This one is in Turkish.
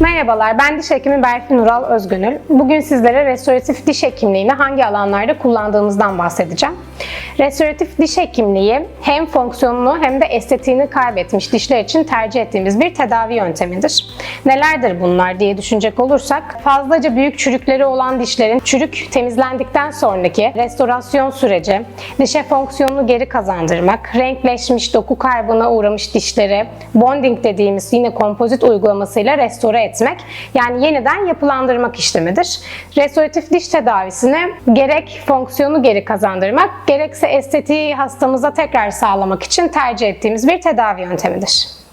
Merhabalar, ben diş hekimi Berfin Nural Özgönül. Bugün sizlere restoratif diş hekimliğini hangi alanlarda kullandığımızdan bahsedeceğim. Restoratif diş hekimliği hem fonksiyonunu hem de estetiğini kaybetmiş dişler için tercih ettiğimiz bir tedavi yöntemidir. Nelerdir bunlar diye düşünecek olursak, fazlaca büyük çürükleri olan dişlerin çürük temizlendikten sonraki restorasyon süreci, dişe fonksiyonunu geri kazandırmak, renkleşmiş, doku kaybına uğramış dişleri bonding dediğimiz yine kompozit uygulamasıyla restore etmek, yani yeniden yapılandırmak işlemidir. Restoratif diş tedavisini gerek fonksiyonu geri kazandırmak, gerekse estetiği hastamıza tekrar sağlamak için tercih ettiğimiz bir tedavi yöntemidir.